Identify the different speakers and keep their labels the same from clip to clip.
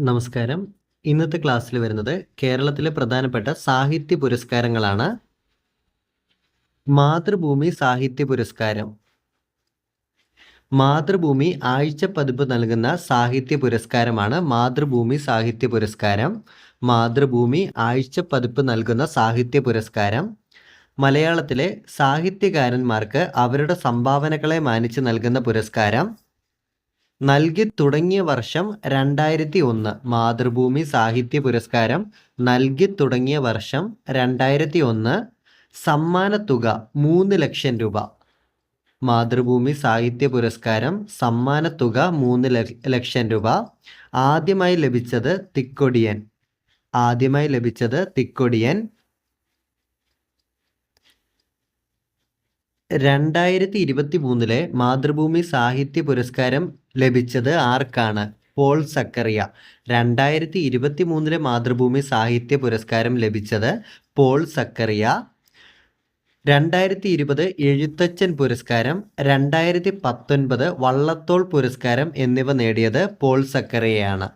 Speaker 1: നമസ്കാരം. ഇന്നത്തെ ക്ലാസ്സിൽ വരുന്നത് കേരളത്തിലെ പ്രധാനപ്പെട്ട സാഹിത്യ പുരസ്കാരങ്ങളാണ്. മാതൃഭൂമി സാഹിത്യ പുരസ്കാരം. മാതൃഭൂമി ആഴ്ച പതിപ്പ് നൽകുന്ന സാഹിത്യ പുരസ്കാരമാണ് മാതൃഭൂമി സാഹിത്യ പുരസ്കാരം. മാതൃഭൂമി ആഴ്ച പതിപ്പ് നൽകുന്ന സാഹിത്യ പുരസ്കാരം. മലയാളത്തിലെ സാഹിത്യകാരന്മാർക്ക് അവരുടെ സംഭാവനകളെ മാനിച്ച് നൽകുന്ന പുരസ്കാരം. നൽകി തുടങ്ങിയ വർഷം രണ്ടായിരത്തി ഒന്ന് മാതൃഭൂമി സാഹിത്യ പുരസ്കാരം നൽകി തുടങ്ങിയ വർഷം രണ്ടായിരത്തി ഒന്ന് സമ്മാനത്തുക മൂന്ന് ലക്ഷം രൂപ. മാതൃഭൂമി സാഹിത്യ പുരസ്കാരം സമ്മാനത്തുക മൂന്ന് ലക്ഷം രൂപ. ആദ്യമായി ലഭിച്ചത് തിക്കൊടിയൻ. ആദ്യമായി ലഭിച്ചത് തിക്കൊടിയൻ. രണ്ടായിരത്തി ഇരുപത്തി മൂന്നിലെ മാതൃഭൂമി സാഹിത്യ പുരസ്കാരം ലഭിച്ചത് ആർക്കാണ്? പോൾ സക്കറിയ. രണ്ടായിരത്തി ഇരുപത്തി മൂന്നിലെ മാതൃഭൂമി സാഹിത്യ പുരസ്കാരം ലഭിച്ചത് പോൾ സക്കറിയ. രണ്ടായിരത്തി ഇരുപത് എഴുത്തച്ഛൻ പുരസ്കാരം. രണ്ടായിരത്തി പത്തൊൻപത് വള്ളത്തോൾ പുരസ്കാരം എന്നിവ നേടിയത് പോൾ സക്കറിയയാണ്.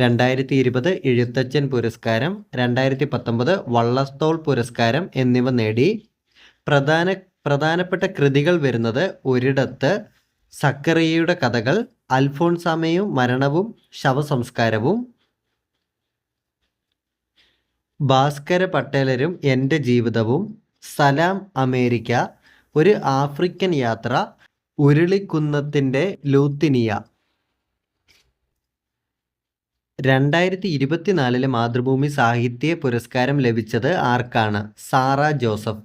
Speaker 1: രണ്ടായിരത്തി ഇരുപത് എഴുത്തച്ഛൻ പുരസ്കാരം. രണ്ടായിരത്തി പത്തൊമ്പത് വള്ളത്തോൾ പുരസ്കാരം എന്നിവ നേടി. പ്രധാന പ്രധാനപ്പെട്ട കൃതികൾ വരുന്നത് ഒരിടത്ത് സക്കറിയയുടെ കഥകൾ അൽഫോൺസാമയും മരണവും ശവസംസ്കാരവും. ഭാസ്കര പട്ടേലരും എന്റെ ജീവിതവും. സലാം അമേരിക്ക. ഒരു ആഫ്രിക്കൻ യാത്ര. ഉരുളിക്കുന്നത്തിന്റെ ലൂത്തിനിയ. രണ്ടായിരത്തി ഇരുപത്തിനാലിലെ മാതൃഭൂമി സാഹിത്യ പുരസ്കാരം ലഭിച്ചത് ആർക്കാണ്? സാറ ജോസഫ്.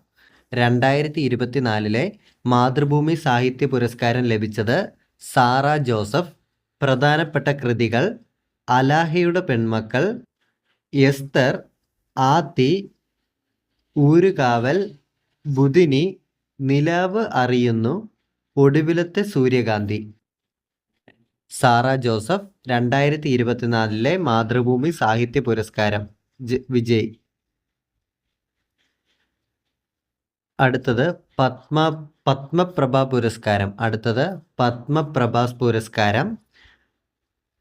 Speaker 1: രണ്ടായിരത്തി ഇരുപത്തിനാലിലെ മാതൃഭൂമി സാഹിത്യ പുരസ്കാരം ലഭിച്ചത് സാറ ജോസഫ് പ്രധാനപ്പെട്ട കൃതികൾ അലാഹയുടെ പെൺമക്കൾ എസ്തർ ആത്തി ഊരുകാവൽ ബുധിനി നിലാവ് അറിയുന്നു ഒടുവിലത്തെ സൂര്യകാന്തി. സാറ ജോസഫ് രണ്ടായിരത്തി ഇരുപത്തിനാലിലെ മാതൃഭൂമി സാഹിത്യ പുരസ്കാരം വിജയ്. അടുത്തത് പത്മ പത്മപ്രഭ പുരസ്കാരം. അടുത്തത് പത്മപ്രഭാസ് പുരസ്കാരം.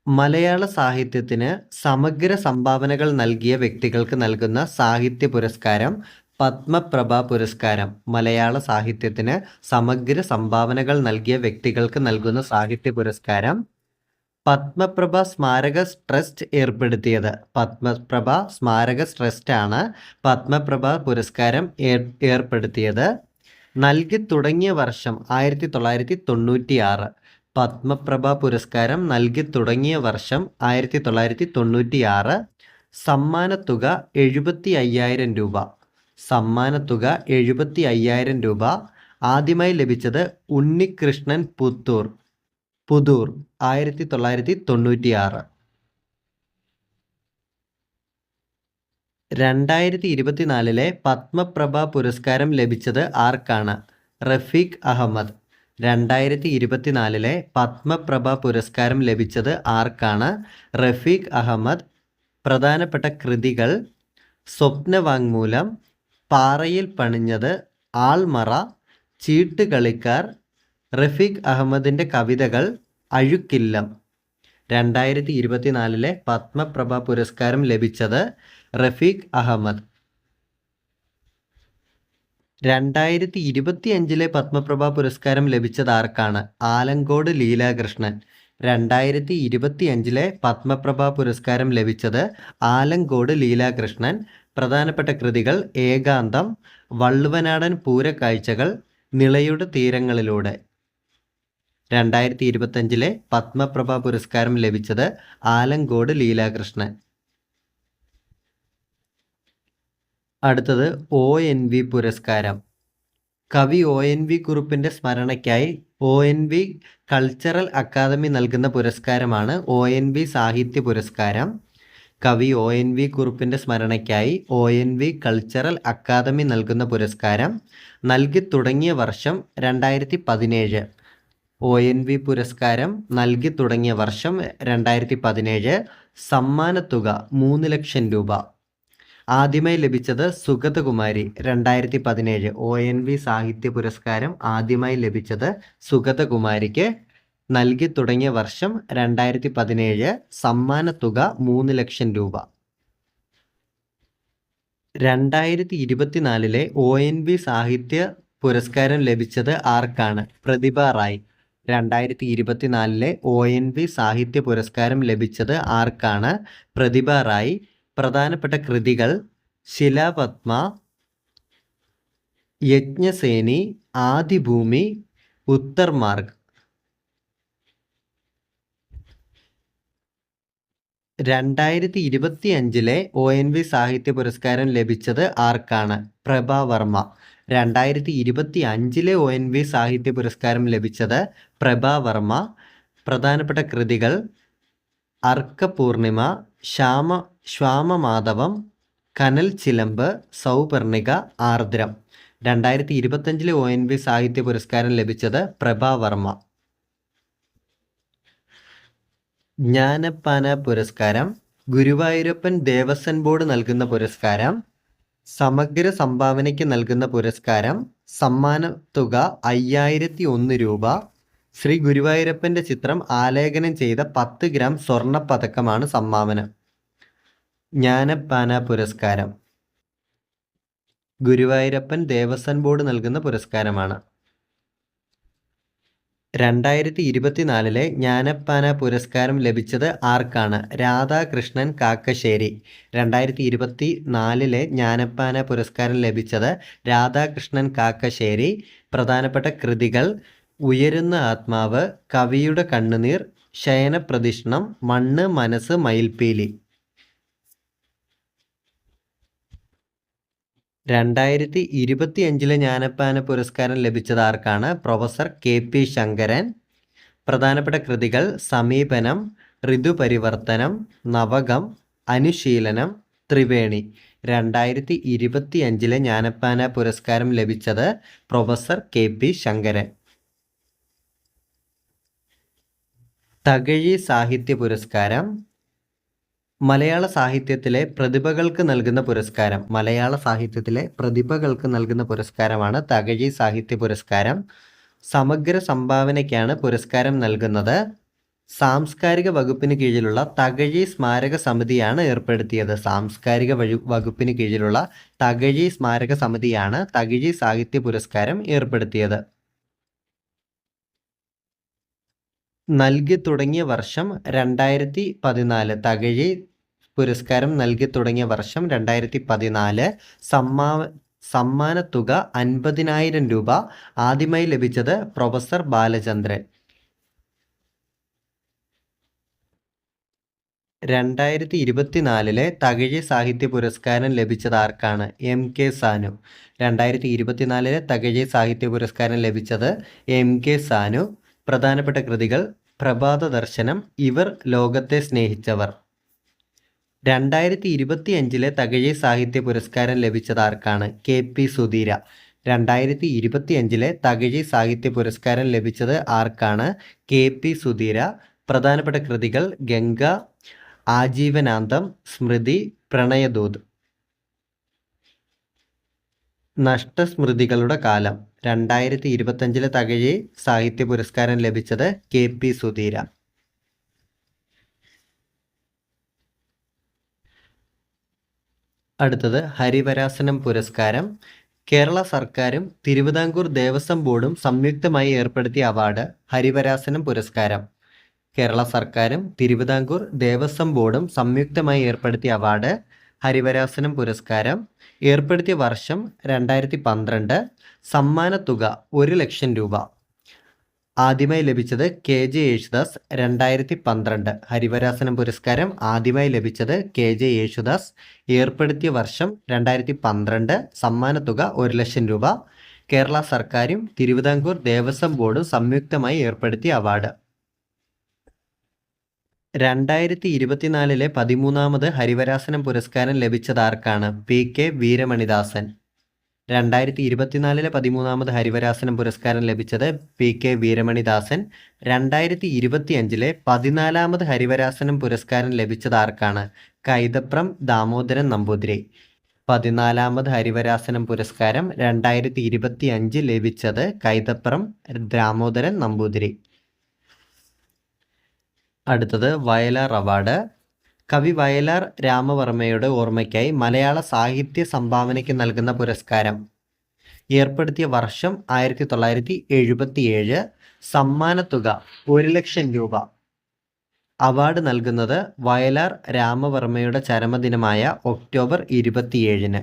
Speaker 1: മലയാള സാഹിത്യത്തിന് സമഗ്ര സംഭാവനകൾ നൽകിയ വ്യക്തികൾക്ക് നൽകുന്ന സാഹിത്യ പുരസ്കാരം പത്മപ്രഭ പുരസ്കാരം. മലയാള സാഹിത്യത്തിന് സമഗ്ര സംഭാവനകൾ നൽകിയ വ്യക്തികൾക്ക് നൽകുന്ന സാഹിത്യ പുരസ്കാരം. പത്മപ്രഭ സ്മാരക ട്രസ്റ്റ് ഏർപ്പെടുത്തിയത്. പത്മപ്രഭ സ്മാരക ട്രസ്റ്റാണ് പത്മപ്രഭ പുരസ്കാരം ഏർപ്പെടുത്തിയത്. നൽകി തുടങ്ങിയ വർഷം ആയിരത്തി തൊള്ളായിരത്തി തൊണ്ണൂറ്റി ആറ് പത്മപ്രഭ പുരസ്കാരം നൽകി തുടങ്ങിയ വർഷം ആയിരത്തി തൊള്ളായിരത്തി തൊണ്ണൂറ്റി ആറ് സമ്മാനത്തുക എഴുപത്തി അയ്യായിരം രൂപ. സമ്മാനത്തുക എഴുപത്തി അയ്യായിരം രൂപ. ആദ്യമായി ലഭിച്ചത് ഉണ്ണികൃഷ്ണൻ പുത്തൂർ. പുതൂർ ആയിരത്തി തൊള്ളായിരത്തി തൊണ്ണൂറ്റി ആറ് രണ്ടായിരത്തി ഇരുപത്തിനാലിലെ പത്മപ്രഭ പുരസ്കാരം ലഭിച്ചത് ആർക്കാണ്? റഫീഖ് അഹമ്മദ്. രണ്ടായിരത്തി ഇരുപത്തിനാലിലെ പത്മപ്രഭ പുരസ്കാരം ലഭിച്ചത് ആർക്കാണ്? റഫീഖ് അഹമ്മദ്. പ്രധാനപ്പെട്ട കൃതികൾ സ്വപ്നവാങ്മൂലം പാറയിൽ പണിഞ്ഞത് ആൾമറ ചീട്ടുകളിക്കാർ റഫീഖ് അഹമ്മദിന്റെ കവിതകൾ അഴുക്കില്ലം. രണ്ടായിരത്തി ഇരുപത്തിനാലിലെ പത്മപ്രഭ പുരസ്കാരം ലഭിച്ചത് റഫീഖ് അഹമ്മദ്. രണ്ടായിരത്തി ഇരുപത്തി അഞ്ചിലെ പത്മപ്രഭ പുരസ്കാരം ലഭിച്ചത് ആർക്കാണ്? ആലങ്കോട് ലീലാകൃഷ്ണൻ. രണ്ടായിരത്തി ഇരുപത്തി അഞ്ചിലെ പത്മപ്രഭ പുരസ്കാരം ലഭിച്ചത് ആലങ്കോട് ലീലാകൃഷ്ണൻ. പ്രധാനപ്പെട്ട കൃതികൾ ഏകാന്തം വള്ളുവനാടൻ പൂരക്കാഴ്ചകൾ നിളയുടെ തീരങ്ങളിലൂടെ. രണ്ടായിരത്തി ഇരുപത്തഞ്ചിലെ പത്മപ്രഭ പുരസ്കാരം ലഭിച്ചത് ആലങ്കോട് ലീലാകൃഷ്ണൻ. അടുത്തത് ഒ എൻ വി പുരസ്കാരം. കവി ഒ എൻ വി കുറുപ്പിന്റെ സ്മരണയ്ക്കായി O N V cultural academy നൽകുന്ന പുരസ്കാരമാണ് ഒ എൻ വി സാഹിത്യ പുരസ്കാരം. കവി ഒ എൻ വി കുറുപ്പിന്റെ സ്മരണയ്ക്കായി O N V cultural academy നൽകുന്ന പുരസ്കാരം നൽകി തുടങ്ങിയ വർഷം രണ്ടായിരത്തി പതിനേഴ് ഒ എൻ വി പുരസ്കാരം നൽകി തുടങ്ങിയ വർഷം രണ്ടായിരത്തി പതിനേഴ് സമ്മാനത്തുക മൂന്ന് ലക്ഷം രൂപ. ആദ്യമായി ലഭിച്ചത് സുഗതകുമാരി. രണ്ടായിരത്തി പതിനേഴ് ഒ എൻ വി സാഹിത്യ പുരസ്കാരം ആദ്യമായി ലഭിച്ചത് സുഗതകുമാരിക്ക് നൽകി തുടങ്ങിയ വർഷം രണ്ടായിരത്തി പതിനേഴ് സമ്മാനത്തുക മൂന്ന് ലക്ഷം രൂപ. രണ്ടായിരത്തി ഇരുപത്തിനാലിലെ ഒ എൻ വി സാഹിത്യ പുരസ്കാരം ലഭിച്ചത് ആർക്കാണ്? പ്രതിഭ റായ്. രണ്ടായിരത്തി ഇരുപത്തിനാലിലെ ഒ എൻ വി സാഹിത്യ പുരസ്കാരം ലഭിച്ചത് ആർക്കാണ്? പ്രതിഭ റായ് പ്രധാനപ്പെട്ട കൃതികൾ ശിലാപത്മ യജ്ഞസേനി ആദിഭൂമി ഉത്തർമാർഗ് രണ്ടായിരത്തി ഇരുപത്തി അഞ്ചിലെ ഒ എൻ വി സാഹിത്യ പുരസ്കാരം ലഭിച്ചത് ആർക്കാണ്? പ്രഭാവർമ്മ രണ്ടായിരത്തി ഇരുപത്തി അഞ്ചിലെ ഒ എൻ വി സാഹിത്യ പുരസ്കാരം ലഭിച്ചത് പ്രഭാവർമ്മ പ്രധാനപ്പെട്ട കൃതികൾ അർക്കപൂർണിമ ശ്യാമ ശ്വാമമാധവം കനൽ ചിലമ്പ് സൗപർണിക ആർദ്രം. രണ്ടായിരത്തി ഇരുപത്തഞ്ചിലെ ഒ എൻ വി സാഹിത്യ പുരസ്കാരം ലഭിച്ചത് പ്രഭാവർമ്മ ജ്ഞാനപ്പാന പുരസ്കാരം ഗുരുവായൂരപ്പൻ ദേവസ്വം ബോർഡ് നൽകുന്ന പുരസ്കാരം സമഗ്ര സംഭാവനയ്ക്ക് നൽകുന്ന പുരസ്കാരം സമ്മാന തുക അയ്യായിരത്തി ഒന്ന് രൂപ. ശ്രീ ഗുരുവായൂരപ്പന്റെ ചിത്രം ആലേഖനം ചെയ്ത പത്ത് ഗ്രാം സ്വർണ പതക്കമാണ് സംഭാവന. ജ്ഞാനപ്പാന പുരസ്കാരം. ഗുരുവായൂരപ്പൻ ദേവസ്വം ബോർഡ് നൽകുന്ന പുരസ്കാരമാണ്. രണ്ടായിരത്തി ഇരുപത്തിനാലിലെ ജ്ഞാനപ്പാന പുരസ്കാരം ലഭിച്ചത് ആർക്കാണ്? രാധാകൃഷ്ണൻ കാക്കശ്ശേരി. രണ്ടായിരത്തി ഇരുപത്തി നാലിലെ ജ്ഞാനപ്പാന പുരസ്കാരം ലഭിച്ചത് രാധാകൃഷ്ണൻ കാക്കശ്ശേരി. പ്രധാനപ്പെട്ട കൃതികൾ ഉയരുന്ന ആത്മാവ് കവിയുടെ കണ്ണുനീർ ശയനപ്രദിഷ്ണം മണ്ണ് മനസ്സ് മയിൽപ്പീലി. രണ്ടായിരത്തി ഇരുപത്തി അഞ്ചിലെ ജ്ഞാനപ്പാന പുരസ്കാരം ലഭിച്ചത് ആർക്കാണ്? പ്രൊഫസർ കെ പി ശങ്കരൻ പ്രധാനപ്പെട്ട കൃതികൾ സമീപനം ഋതുപരിവർത്തനം നവകം അനുശീലനം ത്രിവേണി. രണ്ടായിരത്തി ഇരുപത്തി അഞ്ചിലെ ജ്ഞാനപ്പാന പുരസ്കാരം ലഭിച്ചത് professor K P Sankaran. Thakazhi സാഹിത്യ പുരസ്കാരം മലയാള സാഹിത്യത്തിലെ പ്രതിഭകൾക്ക് നൽകുന്ന പുരസ്കാരം. മലയാള സാഹിത്യത്തിലെ പ്രതിഭകൾക്ക് നൽകുന്ന പുരസ്കാരമാണ് തകഴി സാഹിത്യ പുരസ്കാരം. സമഗ്ര സംഭാവനയ്ക്കാണ് പുരസ്കാരം നൽകുന്നത്. സാംസ്കാരിക വകുപ്പിന് കീഴിലുള്ള തകഴി സ്മാരക സമിതിയാണ് ഏർപ്പെടുത്തിയത്. സാംസ്കാരിക വഴി വകുപ്പിന് കീഴിലുള്ള തകഴി സ്മാരക സമിതിയാണ് തകഴി സാഹിത്യ പുരസ്കാരം ഏർപ്പെടുത്തിയത്. നൽകി തുടങ്ങിയ വർഷം രണ്ടായിരത്തി പതിനാല് തകഴി പുരസ്കാരം നൽകി തുടങ്ങിയ വർഷം രണ്ടായിരത്തി പതിനാല് സമ്മാ സമ്മാനത്തുക അൻപതിനായിരം രൂപ ആദ്യമായി ലഭിച്ചത് പ്രൊഫസർ ബാലചന്ദ്രൻ. രണ്ടായിരത്തി ഇരുപത്തിനാലിലെ തകഴി സാഹിത്യ പുരസ്കാരം ലഭിച്ചത് ആർക്കാണ്? M K Sanu. രണ്ടായിരത്തി ഇരുപത്തിനാലിലെ തകഴി സാഹിത്യ പുരസ്കാരം ലഭിച്ചത് എം കെ സാനു. പ്രധാനപ്പെട്ട കൃതികൾ പ്രഭാത ദർശനം ഇവർ ലോകത്തെ സ്നേഹിച്ചവർ. രണ്ടായിരത്തി ഇരുപത്തി അഞ്ചിലെ തകഴി സാഹിത്യ പുരസ്കാരം ലഭിച്ചത് ആർക്കാണ്? K P Sudheera. രണ്ടായിരത്തി ഇരുപത്തി അഞ്ചിലെ തകഴി സാഹിത്യ പുരസ്കാരം ലഭിച്ചത് ആർക്കാണ്? K P Sudheera. പ്രധാനപ്പെട്ട കൃതികൾ ഗംഗ ആജീവനാന്തം സ്മൃതി പ്രണയദൂത്. നഷ്ടസ്മൃതികളുടെ കാലം. രണ്ടായിരത്തി ഇരുപത്തഞ്ചിലെ തകഴി സാഹിത്യ പുരസ്കാരം ലഭിച്ചത് കെ പി സുധീര. അടുത്തത് ഹരിവരാസനം പുരസ്കാരം. കേരള സർക്കാരും തിരുവിതാംകൂർ ദേവസ്വം ബോർഡും സംയുക്തമായി ഏർപ്പെടുത്തിയ അവാർഡ് ഹരിവരാസനം പുരസ്കാരം. കേരള സർക്കാരും തിരുവിതാംകൂർ ദേവസ്വം ബോർഡും സംയുക്തമായി ഏർപ്പെടുത്തിയ അവാർഡ് ഹരിവരാസനം പുരസ്കാരം. ഏർപ്പെടുത്തിയ വർഷം രണ്ടായിരത്തി പന്ത്രണ്ട് സമ്മാനത്തുക ഒരു ലക്ഷം രൂപ. ആദ്യമായി ലഭിച്ചത് കെ ജെ യേശുദാസ് രണ്ടായിരത്തി പന്ത്രണ്ട് ഹരിവരാസനം പുരസ്കാരം ആദ്യമായി ലഭിച്ചത് കെ ജെ യേശുദാസ്. ഏർപ്പെടുത്തിയ വർഷം രണ്ടായിരത്തി പന്ത്രണ്ട് സമ്മാനത്തുക ഒരു ലക്ഷം രൂപ. കേരള സർക്കാരും തിരുവിതാംകൂർ ദേവസ്വം ബോർഡും സംയുക്തമായി ഏർപ്പെടുത്തിയ അവാർഡ്. രണ്ടായിരത്തി ഇരുപത്തിനാലിലെ പതിമൂന്നാമത് ഹരിവരാസനം പുരസ്കാരം ലഭിച്ചത് ആർക്കാണ്? P K Veeramanidasan. രണ്ടായിരത്തി ഇരുപത്തിനാലിലെ പതിമൂന്നാമത് ഹരിവരാസനം പുരസ്കാരം ലഭിച്ചത് പി കെ വീരമണിദാസൻ. രണ്ടായിരത്തി ഇരുപത്തി അഞ്ചിലെ പതിനാലാമത് ഹരിവരാസനം പുരസ്കാരം ലഭിച്ചത് ആർക്കാണ്? കൈതപ്രം ദാമോദരൻ നമ്പൂതിരി. പതിനാലാമത് ഹരിവരാസനം പുരസ്കാരം രണ്ടായിരത്തി ഇരുപത്തി അഞ്ച് ലഭിച്ചത് കൈതപ്രം ദാമോദരൻ നമ്പൂതിരി. അടുത്തത് വയലാർ അവാർഡ്. കവി വയലാർ രാമവർമ്മയുടെ ഓർമ്മയ്ക്കായി മലയാള സാഹിത്യ സംഭാവനയ്ക്ക് നൽകുന്ന പുരസ്കാരം. ഏർപ്പെടുത്തിയ വർഷം ആയിരത്തി തൊള്ളായിരത്തി എഴുപത്തിയേഴ് സമ്മാനത്തുക ഒരു ലക്ഷം രൂപ. അവാർഡ് നൽകുന്നത് വയലാർ രാമവർമ്മയുടെ ചരമദിനമായ ഒക്ടോബർ ഇരുപത്തിയേഴിന്.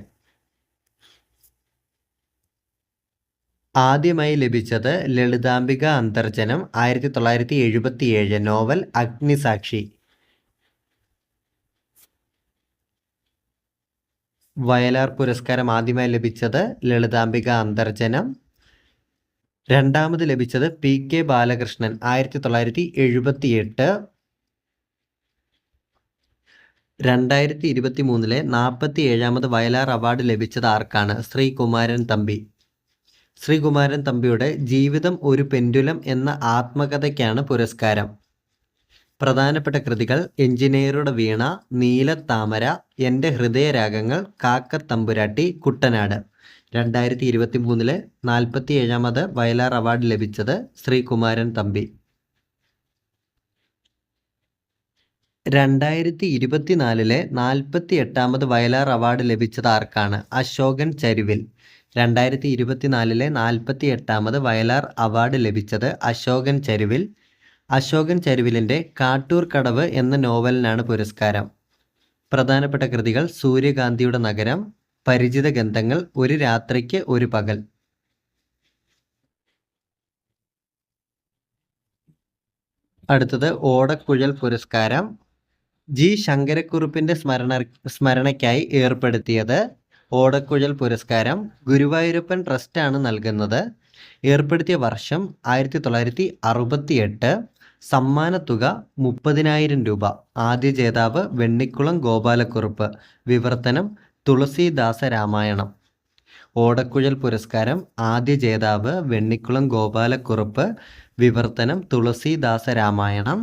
Speaker 1: ആദ്യമായി ലഭിച്ചത് ലളിതാംബിക അന്തർജനം ആയിരത്തി തൊള്ളായിരത്തി എഴുപത്തിയേഴ് നോവൽ അഗ്നിസാക്ഷി. വയലാർ പുരസ്കാരം ആദ്യമായി ലഭിച്ചത് ലളിതാംബിക അന്തർജനം. രണ്ടാമത് ലഭിച്ചത് പി കെ ബാലകൃഷ്ണൻ ആയിരത്തി തൊള്ളായിരത്തി എഴുപത്തി എട്ട് രണ്ടായിരത്തി ഇരുപത്തി മൂന്നിലെ നാൽപ്പത്തി ഏഴാമത് വയലാർ അവാർഡ് ലഭിച്ചത് ആർക്കാണ്? ശ്രീകുമാരൻ തമ്പി. ശ്രീകുമാരൻ തമ്പിയുടെ ജീവിതം ഒരു പെൻഡുലം എന്ന ആത്മകഥയ്ക്കാണ് പുരസ്കാരം. പ്രധാനപ്പെട്ട കൃതികൾ എഞ്ചിനീയറുടെ വീണ നീലത്താമര എന്റെ ഹൃദയരാഗങ്ങൾ കാക്കത്തമ്പുരാട്ടി കുട്ടനാട്. രണ്ടായിരത്തി ഇരുപത്തി മൂന്നിലെ നാൽപ്പത്തി ഏഴാമത് വയലാർ അവാർഡ് ലഭിച്ചത് ശ്രീകുമാരൻ തമ്പി. രണ്ടായിരത്തി ഇരുപത്തിനാലിലെ നാൽപ്പത്തി എട്ടാമത് വയലാർ അവാർഡ് ലഭിച്ചത് ആർക്കാണ്? അശോകൻ ചരുവിൽ. രണ്ടായിരത്തി ഇരുപത്തിനാലിലെ നാൽപ്പത്തി എട്ടാമത് വയലാർ അവാർഡ് ലഭിച്ചത് അശോകൻ ചരുവിൽ. അശോകൻ ചരുവിലിന്റെ കാട്ടൂർ കടവ് എന്ന നോവലിനാണ് പുരസ്കാരം. പ്രധാനപ്പെട്ട കൃതികൾ സൂര്യകാന്തിയുടെ നഗരം പരിചിത ഗന്ധങ്ങൾ ഒരു രാത്രിക്ക് ഒരു പകൽ. അടുത്തത് ഓടക്കുഴൽ പുരസ്കാരം. ജി ശങ്കരക്കുറുപ്പിന്റെ സ്മരണ സ്മരണയ്ക്കായി ഏർപ്പെടുത്തിയത് ഓടക്കുഴൽ പുരസ്കാരം. ഗുരുവായൂരപ്പൻ ട്രസ്റ്റാണ് നൽകുന്നത്. ഏർപ്പെടുത്തിയ വർഷം ആയിരത്തി തൊള്ളായിരത്തി അറുപത്തി എട്ട് സമ്മാനത്തുക മുപ്പതിനായിരം രൂപ. ആദ്യ ജേതാവ് വെണ്ണിക്കുളം ഗോപാലക്കുറുപ്പ്. വിവർത്തനം തുളസീദാസ രാമായണം. ഓടക്കുഴൽ പുരസ്കാരം ആദ്യ ജേതാവ് വെണ്ണിക്കുളം ഗോപാലക്കുറുപ്പ്. വിവർത്തനം തുളസീദാസ രാമായണം.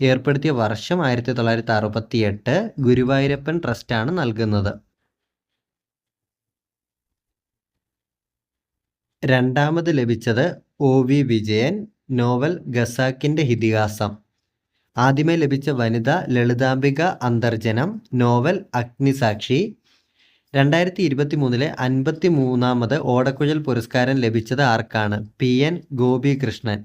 Speaker 1: ഏർപ്പെടുത്തിയ വർഷം ആയിരത്തി തൊള്ളായിരത്തി അറുപത്തി എട്ട് ഗുരുവായൂരപ്പൻ ട്രസ്റ്റാണ് നൽകുന്നത്. രണ്ടാമത് ലഭിച്ചത് ഒ വി വിജയൻ. നോവൽ ഖസാക്കിന്റെ ഇതിഹാസം. ആദ്യമേ ലഭിച്ച വനിത ലളിതാംബിക അന്തർജനം നോവൽ അഗ്നിസാക്ഷി. രണ്ടായിരത്തി ഇരുപത്തി മൂന്നിലെ അൻപത്തി മൂന്നാമത് ഓടക്കുഴൽ പുരസ്കാരം ലഭിച്ചത് ആർക്കാണ്? P. N. Gopikrishnan.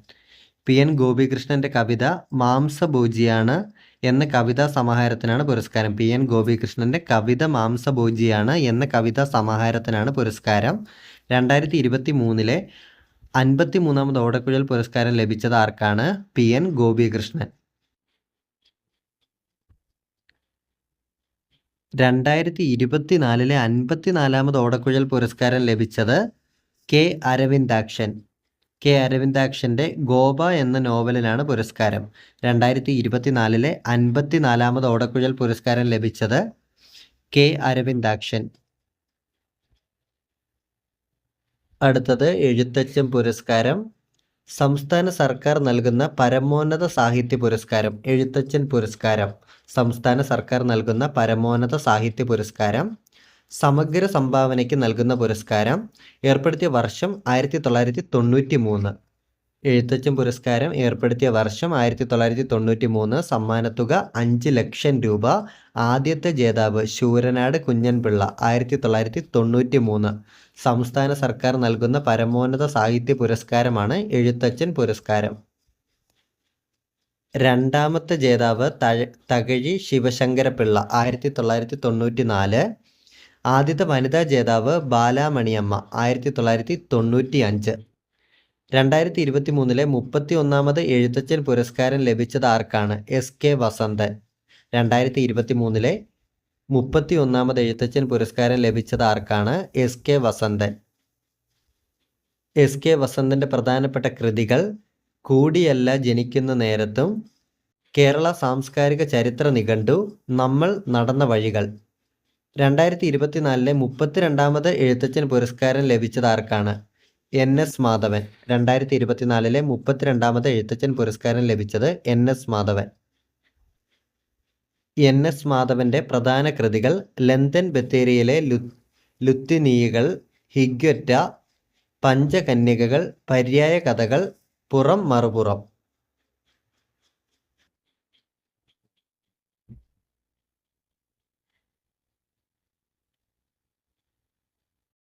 Speaker 1: P. N. ഗോപികൃഷ്ണന്റെ കവിത മാംസഭോജിയാണ് എന്ന കവിതാ സമാഹാരത്തിനാണ് പുരസ്കാരം. പി. എൻ. ഗോപികൃഷ്ണന്റെ കവിത മാംസഭോജിയാണ് എന്ന കവിതാ സമാഹാരത്തിനാണ് പുരസ്കാരം. രണ്ടായിരത്തി ഇരുപത്തി മൂന്നിലെ അൻപത്തി മൂന്നാമത് ഓടക്കുഴൽ പുരസ്കാരം ലഭിച്ചത് ആർക്കാണ്? P N Gopikrishnan. രണ്ടായിരത്തി ഇരുപത്തിനാലിലെ അൻപത്തിനാലാമത് ഓടക്കുഴൽ പുരസ്കാരം ലഭിച്ചത് കെ അരവിന്ദാക്ഷൻ. കെ അരവിന്ദാക്ഷന്റെ ഗോപ എന്ന നോവലിനാണ് പുരസ്കാരം. രണ്ടായിരത്തി ഇരുപത്തിനാലിലെ അൻപത്തിനാലാമത് ഓടക്കുഴൽ പുരസ്കാരം ലഭിച്ചത് കെ അരവിന്ദാക്ഷൻ. അടുത്തത് എഴുത്തച്ഛൻ പുരസ്കാരം. സംസ്ഥാന സർക്കാർ നൽകുന്ന പരമോന്നത സാഹിത്യ പുരസ്കാരം. എഴുത്തച്ഛൻ പുരസ്കാരം. സംസ്ഥാന സർക്കാർ നൽകുന്ന പരമോന്നത സാഹിത്യ പുരസ്കാരം. സമഗ്ര സംഭാവനയ്ക്ക് നൽകുന്ന പുരസ്കാരം. ഏർപ്പെടുത്തിയ വർഷം ആയിരത്തി തൊള്ളായിരത്തി തൊണ്ണൂറ്റി മൂന്ന് എഴുത്തച്ഛൻ പുരസ്കാരം ഏർപ്പെടുത്തിയ വർഷം ആയിരത്തി തൊള്ളായിരത്തി തൊണ്ണൂറ്റി മൂന്ന് സമ്മാനത്തുക അഞ്ച് ലക്ഷം രൂപ. ആദ്യത്തെ ജേതാവ് ശൂരനാട് കുഞ്ഞൻപിള്ള ആയിരത്തി തൊള്ളായിരത്തി തൊണ്ണൂറ്റി മൂന്ന് സംസ്ഥാന സർക്കാർ നൽകുന്ന പരമോന്നത സാഹിത്യ പുരസ്കാരമാണ് എഴുത്തച്ഛൻ പുരസ്കാരം. രണ്ടാമത്തെ ജേതാവ് തകഴി ശിവശങ്കരപിള്ള ആയിരത്തി തൊള്ളായിരത്തി തൊണ്ണൂറ്റി നാല് ആദ്യത്തെ വനിതാ ജേതാവ് ബാലാമണിയമ്മ ആയിരത്തി തൊള്ളായിരത്തി തൊണ്ണൂറ്റി അഞ്ച് രണ്ടായിരത്തി ഇരുപത്തി മൂന്നിലെ മുപ്പത്തി ഒന്നാമത് എഴുത്തച്ഛൻ പുരസ്കാരം ലഭിച്ചത് ആർക്കാണ്? S K Vasanthan. രണ്ടായിരത്തി ഇരുപത്തി മൂന്നിലെ മുപ്പത്തി ഒന്നാമത് എഴുത്തച്ഛൻ പുരസ്കാരം ലഭിച്ചത് ആർക്കാണ്? S K Vasanthan. S K വസന്തന്റെ പ്രധാനപ്പെട്ട കൃതികൾ കൂടിയല്ല ജനിക്കുന്ന നേരത്തും കേരള സാംസ്കാരിക ചരിത്ര നിഘണ്ടു നമ്മൾ നടന്ന വഴികൾ. രണ്ടായിരത്തി ഇരുപത്തിനാലിലെ മുപ്പത്തിരണ്ടാമത് എഴുത്തച്ഛൻ പുരസ്കാരം ലഭിച്ചത് ആർക്കാണ്? N S Madhavan. രണ്ടായിരത്തി ഇരുപത്തിനാലിലെ മുപ്പത്തിരണ്ടാമത് എഴുത്തച്ഛൻ പുരസ്കാരം ലഭിച്ചത് N S Madhavan. N S മാധവന്റെ പ്രധാന കൃതികൾ ലന്തൻ ബത്തേരിയിലെ ലു ലുത്തിനീകൾ ഹിഗ്വറ്റ പഞ്ചകന്യകകൾ പര്യായ കഥകൾ പുറം മറുപുറം.